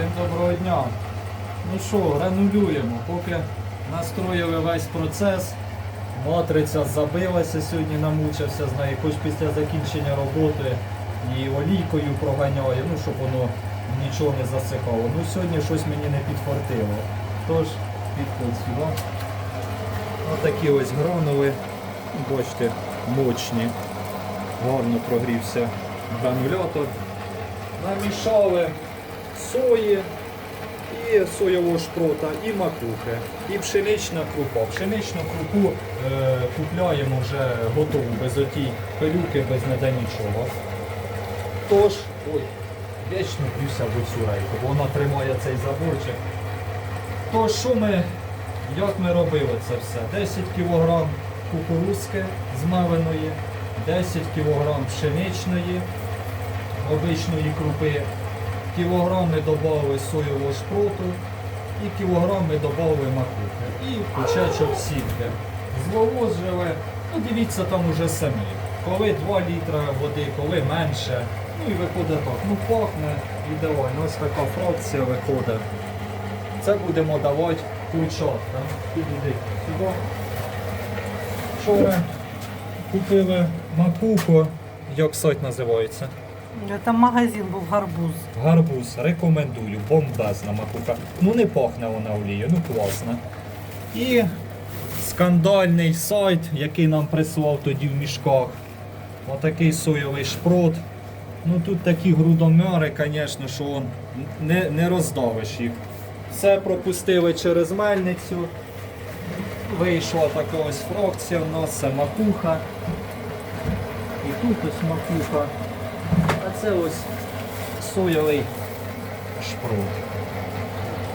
Всім доброго дня. Ну що, гранулюємо. Поки настроїли весь процес, матриця забилася, сьогодні намучився з нею, хоч після закінчення роботи і олійкою проганяє, ну щоб воно нічого не засихало. Ну сьогодні щось мені не підфартило. Тож, підходь сюди. Отакі ось гранули. Бачите, мощні. Гарно прогрівся гранулятор. Намішали сої і соєвого шпрота, і макухи, і пшенична крупа. Пшеничну крупу е, купляємо вже готову, без отій пилюки, без ніде нічого. Тож, ой, вічно б'юся в оцю рейку, бо вона тримає цей заборчик. Тож, що ми, як ми робили це все? 10 кг кукурузки змеленої, 10 кг пшеничної, обичної крупи, кілограми додали соєвого шпроту і кілограми додали макухи. І кучачок сітки. Зволожили, ну дивіться там уже самі. Коли 2 літра води, коли менше. Ну і виходить так. Ну пахне ідеально. Ось така фракція виходить. Це будемо давати курчатка. Підійди сюди. Вчора купили макуху, як сайт називається. Там магазин був гарбуз. Гарбуз, рекомендую, бомбезна макуха. Ну не пахне вона олією, ну класна. І скандальний сайт, який нам прислав тоді в мішках. Отакий соєвий шпрот. Ну тут такі грудомяри, звісно, що он не, не роздавиш їх. Все пропустили через мельницю. Вийшла така ось фракція, в нас це макуха. І тут ось макуха. Це ось соєвий шпрот.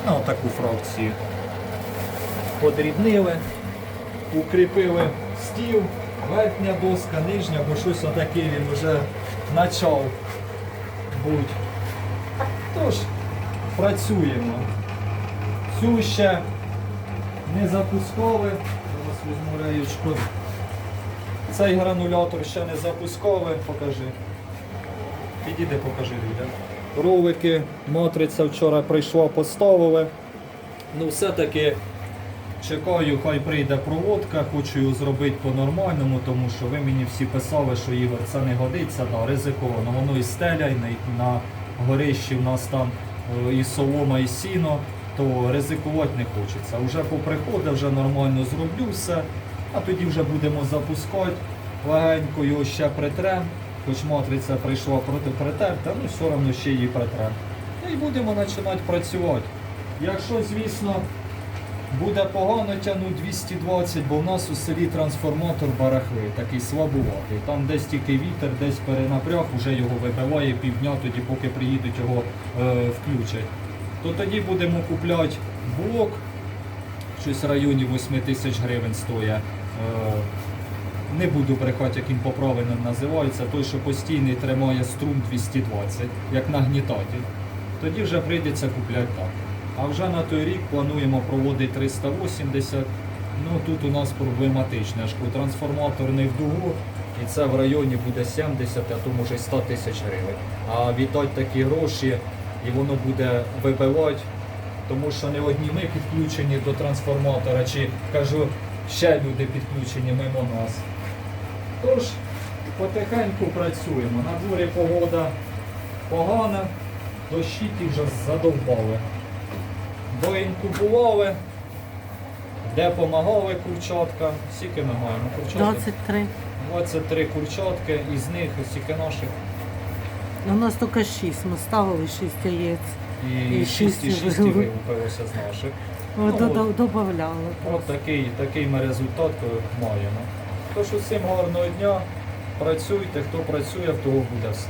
На таку фракцію. Подрібнили, укріпили стіл, верхня доска, нижня, бо щось отакий він вже почав бути. Тож, працюємо. Цю ще не запускали. Зараз візьму реєчку. Цей гранулятор ще не запускали, покажи. Підійди, покажи людям. Ролики, матриця вчора прийшла, поставили. Ну, все-таки чекаю, хай прийде проводка, хочу його зробити по-нормальному, тому що ви мені всі писали, що Ігор це не годиться, да, ризиковано. Воно і стеля, і на, горищі в нас там е, і солома, і сіно, то ризикувати не хочеться. Вже поприходить, вже нормально зроблю все, а тоді вже будемо запускати. Легенько його ще притрем. Хоч матриця прийшла проти притерта, ну все одно ще її притрем. Ну і будемо починати працювати. Якщо, звісно, буде погано тягнути 220, бо в нас у селі трансформатор барахли, такий слабуватий. Там десь тільки вітер, десь перенапряг, вже його вибиває півдня, тоді поки приїдуть його е, включать. То тоді будемо купляти блок, щось в районі 8 тисяч гривень стоїть. Е, не буду брехати, як він по-правильно називається, той, що постійний тримає струм 220, як нагнітатель. Тоді вже прийдеться купляти так. А вже на той рік плануємо проводити 380. Ну тут у нас проблематичне, бо трансформатор не в дугу, і це в районі буде 70, а то може 100 тисяч гривень. А віддати такі гроші і воно буде вибивати, тому що не одні ми підключені до трансформатора, чи кажу, ще люди підключені мимо нас. Тож, потихеньку працюємо. На дворі погода погана, дощі ті вже задовбали. Доінкубували, де помагали курчатка, скільки ми маємо курчаток? 23. 23 курчатки, із них скільки наших У нас тільки 6. Ми ставили 6 яєць. і І 6 шість і 6 вилупилося з наших. Ну, додавали. От такий, такий ми результат маємо. Тож усім гарного дня, працюйте, хто працює, в того буде все.